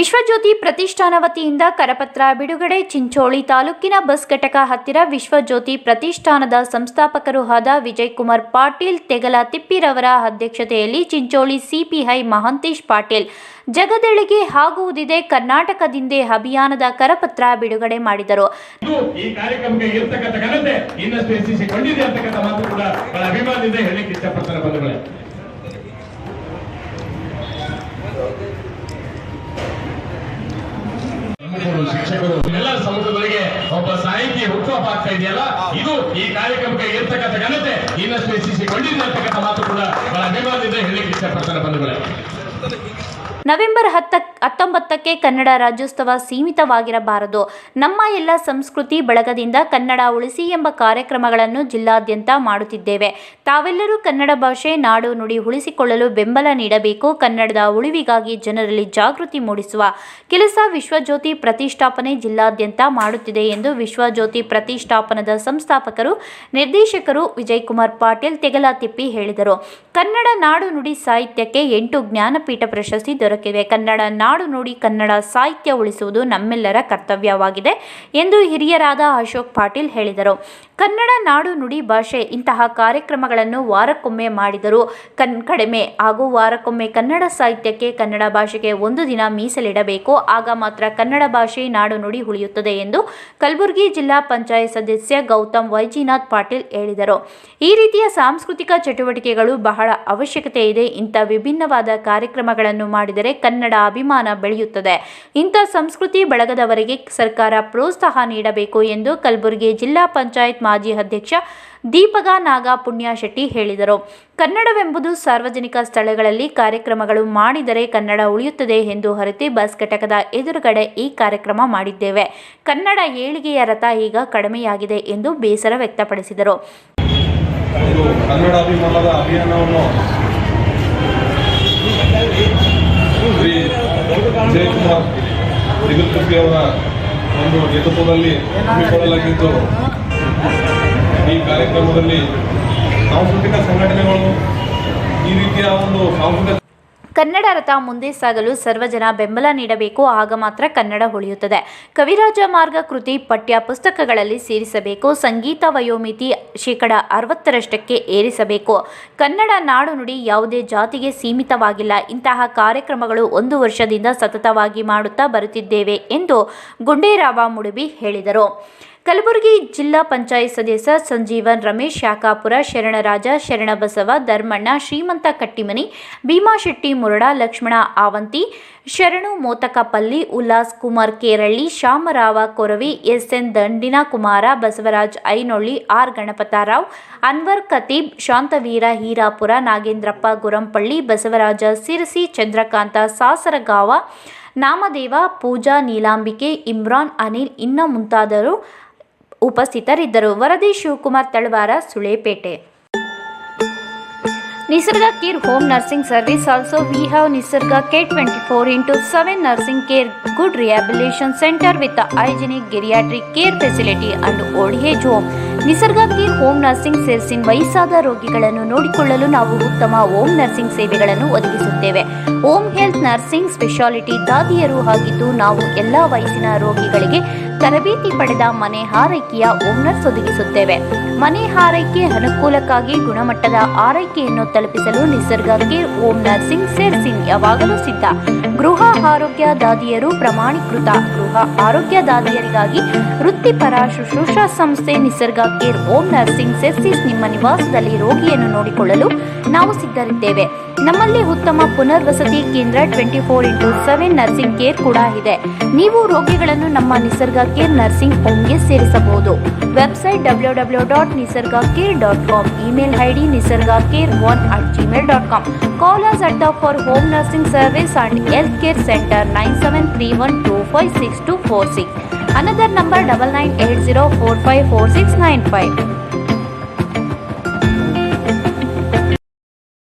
ವಿಶ್ವಜ್ಯೋತಿ ಪ್ರತಿಷ್ಠಾನ ವತಿಯಿಂದ ಕರಪತ್ರ, ಬಿಡುಗಡೆ, ಚಿಂಚೋಳಿ ತಾಲೂಕಿನ ಬಸ್ ಘಟಕ ಹತ್ತಿರ ವಿಶ್ವಜ್ಯೋತಿ ಪ್ರತಿಷ್ಠಾನದ ಸಂಸ್ಥಾಪಕರು ಆದ ವಿಜಯಕುಮಾರ್ ಪಾಟೀಲ್, ತೆಗಲ ತಿಪ್ಪಿರವರ ಅಧ್ಯಕ್ಷತೆಯಲ್ಲಿ ಚಿಂಚೋಳಿ ಸಿಪಿಐ ಮಹಾಂತೇಶ್ ಪಾಟೀಲ್, ಜಗದೆಳಿಗೆ ಆಗುವುದಿದೆ ಕರ್ನಾಟಕದಿಂದೇ ಅಭಿಯಾನದ ಕರಪತ್ರ ಬಿಡುಗಡೆ ಮಾಡಿದರು. ಈ ಕಾರ್ಯಕ್ರಮಕ್ಕೆ ಇರ್ತಕ್ಕಂಥ ಘನತೆ ಇನ್ನಷ್ಟು ಹೆಚ್ಚಿಸಿಕೊಂಡಿದೆ ಅಂತಕ್ಕಂಥ ಮಾತು ಕೂಡ ಬಹಳ ಅಭಿಮಾನದಿಂದ ಹೇಳಲಿಕ್ಕೆ ಇಷ್ಟಪಡ್ತಾರೆ ಬಂಧುಗಳೇ ಪ್ರಮುಖರು ಶಿಕ್ಷಕರು ಎಲ್ಲ ಸಮುದ್ರಗಳಿಗೆ ಒಬ್ಬ ಸಾಹಿತಿ ಹುಟ್ಟುಹಬ್ಬ ಆಗ್ತಾ ಇದೆಯಲ್ಲ? ಇದು ಈ ಕಾರ್ಯಕ್ರಮಕ್ಕೆ ಇರ್ತಕ್ಕಂಥ ಘನತೆ. ಇನ್ನಷ್ಟು ಹೆಚ್ಚಿಸಿಕೊಂಡಿದೆ ಅಂತಕ್ಕಂಥ ಮಾತು ಕೂಡ ಬಹಳ ಅಭಿಮಾನದಿಂದ ಹೇಳಲಿಕ್ಕೆ ಇಷ್ಟಪಡ್ತಾರೆ ಬಂಧುಗಳೇ. ನವೆಂಬರ್ ಹತ್ತ, ಹತ್ತೊಂಬತ್ತಕ್ಕೆ ಕನ್ನಡ ರಾಜ್ಯೋತ್ಸವ ಸೀಮಿತವಾಗಿರಬಾರದು. ನಮ್ಮ ಎಲ್ಲ ಸಂಸ್ಕೃತಿ ಬಳಗದಿಂದ ಕನ್ನಡ ಉಳಿಸಿ ಎಂಬ ಕಾರ್ಯಕ್ರಮಗಳನ್ನು ಜಿಲ್ಲಾದ್ಯಂತ ಮಾಡುತ್ತಿದ್ದೇವೆ. ತಾವೆಲ್ಲರೂ ಕನ್ನಡ ಭಾಷೆ ನಾಡು ನುಡಿ ಉಳಿಸಿಕೊಳ್ಳಲು ಬೆಂಬಲ ನೀಡಬೇಕು. ಕನ್ನಡದ ಉಳಿವಿಗಾಗಿ ಜನರಲ್ಲಿ ಜಾಗೃತಿ ಮೂಡಿಸುವ ಕೆಲಸ ವಿಶ್ವಜ್ಯೋತಿ ಪ್ರತಿಷ್ಠಾಪನೆ ಜಿಲ್ಲಾದ್ಯಂತ ಮಾಡುತ್ತಿದೆ ಎಂದು ವಿಶ್ವಜ್ಯೋತಿ ಪ್ರತಿಷ್ಠಾಪನದ ಸಂಸ್ಥಾಪಕರು, ನಿರ್ದೇಶಕರು ವಿಜಯಕುಮಾರ್ ಪಾಟೀಲ್ ತೆಗಲಾತಿಪ್ಪಿ ಹೇಳಿದರು. ಕನ್ನಡ ನಾಡು ನುಡಿ ಸಾಹಿತ್ಯಕ್ಕೆ ಎಂಟು ಜ್ಞಾನಪೀಠ ಪ್ರಶಸ್ತಿ ಕನ್ನಡ ನಾಡು ನುಡಿ, ಕನ್ನಡ ಸಾಹಿತ್ಯ ಉಳಿಸುವುದು ನಮ್ಮೆಲ್ಲರ ಕರ್ತವ್ಯವಾಗಿದೆ ಎಂದು ಹಿರಿಯರಾದ ಅಶೋಕ್ ಪಾಟೀಲ್ ಹೇಳಿದರು. ಕನ್ನಡ ನಾಡು ನುಡಿ ಭಾಷೆ ಇಂತಹ ಕಾರ್ಯಕ್ರಮಗಳನ್ನು ವಾರಕ್ಕೊಮ್ಮೆ ಮಾಡಿದರೂ ಕನ್, ಕಡಿಮೆ ಹಾಗೂ ವಾರಕ್ಕೊಮ್ಮೆ ಕನ್ನಡ ಸಾಹಿತ್ಯಕ್ಕೆ, ಕನ್ನಡ ಭಾಷೆಗೆ ಒಂದು ದಿನ ಮೀಸಲಿಡಬೇಕು. ಆಗ ಮಾತ್ರ ಕನ್ನಡ ಭಾಷೆ ನಾಡು ನುಡಿ ಉಳಿಯುತ್ತದೆ ಎಂದು ಕಲಬುರಗಿ ಜಿಲ್ಲಾ ಪಂಚಾಯತ್ ಸದಸ್ಯ ಗೌತಮ್ ವೈಜಿನಾಥ್ ಪಾಟೀಲ್ ಹೇಳಿದರು. ಈ ರೀತಿಯ ಸಾಂಸ್ಕೃತಿಕ ಚಟುವಟಿಕೆಗಳು ಬಹಳ ಅವಶ್ಯಕತೆ ಇದೆ. ಇಂಥ ವಿಭಿನ್ನವಾದ ಕಾರ್ಯಕ್ರಮಗಳನ್ನು ಮಾಡಿದರೆ ಕನ್ನಡ ಅಭಿಮಾನ ಬೆಳೆಯುತ್ತದೆ. ಇಂಥ ಸಂಸ್ಕೃತಿ ಬಳಗದವರಿಗೆ ಸರ್ಕಾರ ಪ್ರೋತ್ಸಾಹ ನೀಡಬೇಕು ಎಂದು ಕಲಬುರಗಿ ಜಿಲ್ಲಾ ಪಂಚಾಯತ್ ಮಾಜಿ ಅಧ್ಯಕ್ಷ ದೀಪಗ ನಾಗ ಪುಣ್ಯಶೆಟ್ಟಿ ಹೇಳಿದರು. ಕನ್ನಡವೆಂಬುದು ಸಾರ್ವಜನಿಕ ಸ್ಥಳಗಳಲ್ಲಿ ಕಾರ್ಯಕ್ರಮಗಳು ಮಾಡಿದರೆ ಕನ್ನಡ ಉಳಿಯುತ್ತದೆ ಎಂದು ಹೊರತಿ ಬಸ್ ಘಟಕದ ಎದುರುಗಡೆ ಈ ಕಾರ್ಯಕ್ರಮ ಮಾಡಿದ್ದೇವೆ. ಕನ್ನಡ ಏಳಿಗೆಯ ರಥ ಈಗ ಕಡಿಮೆಯಾಗಿದೆ ಎಂದು ಬೇಸರ ವ್ಯಕ್ತಪಡಿಸಿದರು ಇದು ಕನ್ನಡ ಅಭಿಮಾನದ ಅಭಿಯಾನವನ್ನು ಶ್ರೀ ವಿಜಯಕುಮಾರ್ ದಿಗಲ್ಕುಪ್ಪಿ ಅವರ ಒಂದು ನೇತೃತ್ವದಲ್ಲಿ ಹಮ್ಮಿಕೊಳ್ಳಲಾಗಿದ್ದು ಈ ಕಾರ್ಯಕ್ರಮದಲ್ಲಿ ಸಾಂಸ್ಕೃತಿಕ ಸಂಘಟನೆಗಳು ಈ ರೀತಿಯ ಒಂದು ಸಾಂಸ್ಕೃತಿಕ ಕನ್ನಡ ರಥ ಮುಂದೆ ಸಾಗಲು ಸರ್ವಜನ ಬೆಂಬಲ ನೀಡಬೇಕು, ಆಗ ಮಾತ್ರ ಕನ್ನಡ ಉಳಿಯುತ್ತದೆ. ಕವಿರಾಜ ಮಾರ್ಗ ಕೃತಿ ಪಠ್ಯ ಪುಸ್ತಕಗಳಲ್ಲಿ ಸೇರಿಸಬೇಕು, ಸಂಗೀತ ವಯೋಮಿತಿ ಶೇಕಡ ಅರವತ್ತರಷ್ಟಕ್ಕೆ ಏರಿಸಬೇಕು. ಕನ್ನಡ ನಾಡು ನುಡಿ ಯಾವುದೇ ಜಾತಿಗೆ ಸೀಮಿತವಾಗಿಲ್ಲ. ಇಂತಹ ಕಾರ್ಯಕ್ರಮಗಳು ಒಂದು ವರ್ಷದಿಂದ ಸತತವಾಗಿ ಮಾಡುತ್ತಾ ಬರುತ್ತಿದ್ದೇವೆ ಎಂದು ಗುಂಡೇರಾವ ಮುಡುಬಿ ಹೇಳಿದರು. ಕಲಬುರಗಿ ಜಿಲ್ಲಾ ಪಂಚಾಯತ್ ಸದಸ್ಯ ಸಂಜೀವನ್ ರಮೇಶ್, ಶಾಖಾಪುರ ಶರಣರಾಜ, ಶರಣಬಸವ, ಧರ್ಮಣ್ಣ, ಶ್ರೀಮಂತ Kattimani ಭೀಮಾಶೆಟ್ಟಿ Murada, Lakshmana Avanti, Sharanu Motakpalli, Ullas Kumar Keralli Shyamrao Koravi S N Dandina Kumara Basavaraj Ainolli, R Ganapatrao, Anwar Khateeb Shantaveera Heerapura, Nagendrappa Gurampalli, Basavaraja Sirsi, Chandrakanta, Sasargaon Namadeva Pooja Neelambike Imran Anil ಇನ್ನ ಮುಂತಾದರು ಉಪಸ್ಥಿತರಿದ್ದರು. ವರದಿ Shivakumar Talawara Sulepete. Nisarga Care Home Nursing Service also we have Nisarga K24 into 7 nursing care good rehabilitation center with a hygienic geriatric care facility and old age home. Nisarga care home nursing ಸೇರಿಸಿನ್ ವಯಸ್ಸಾದ ರೋಗಿಗಳನ್ನು ನೋಡಿಕೊಳ್ಳಲು ನಾವು ಉತ್ತಮ home nursing ಸೇವೆಗಳನ್ನು ಒದಗಿಸುತ್ತೇವೆ home health nursing speciality ದಾದಿಯರು ಆಗಿದ್ದು ನಾವು ಎಲ್ಲ ವಯಸ್ಸಿನ ರೋಗಿಗಳಿಗೆ ತರಬೇತಿ ಪಡೆದ ಮನೆ ಹಾರೈಕೆಯ ಓನರ್ಸ್ ನರ್ಸ್ ಒದಗಿಸುತ್ತೇವೆ ಮನೆ ಹಾರೈಕೆ ಅನುಕೂಲಕ್ಕಾಗಿ ಗುಣಮಟ್ಟದ ಆರೈಕೆಯನ್ನು ತಲುಪಿಸಲು ನಿಸರ್ಗ ಕೇರ್ ಓಂ ನರ್ಸಿಂಗ್ ಸಿಂಗ್ ಯಾವಾಗಲೂ ಸಿದ್ಧ. ಗೃಹ ಆರೋಗ್ಯ ದಾದಿಯರು ಪ್ರಮಾಣೀಕೃತ ಗೃಹ ಆರೋಗ್ಯ ದಾದಿಯರಿಗಾಗಿ ವೃತ್ತಿಪರ ಶುಶ್ರೂಷಾ ಸಂಸ್ಥೆ ನಿಸರ್ಗ ಕೇರ್ ಓಂ ನರ್ಸಿಂಗ್ ಸೆಸ್ಸಿಸ್ ನಿಮ್ಮ ನಿವಾಸದಲ್ಲಿ ರೋಗಿಯನ್ನು ನೋಡಿಕೊಳ್ಳಲು ನಾವು ಸಿದ್ಧರಿದ್ದೇವೆ. ನಮ್ಮಲ್ಲಿ ಉತ್ತಮ ಪುನರ್ವಸತಿ ಕೇಂದ್ರ twenty four into seven nursing care ಕೂಡ ಇದೆ. ನೀವು ರೋಗಿಗಳನ್ನು ನಮ್ಮ ನಿಸರ್ಗ ಕೇರ್ ನರ್ಸಿಂಗ್ ಹೋಮ್ಗೆ ಸೇರಿಸಬಹುದು. Website W W dot Nisarga care dot com email ID Nisarga care one at Gmail dot com call us at for home nursing service and health care centre nine seven three one two five six two four six another number double nine eight zero four five four six nine five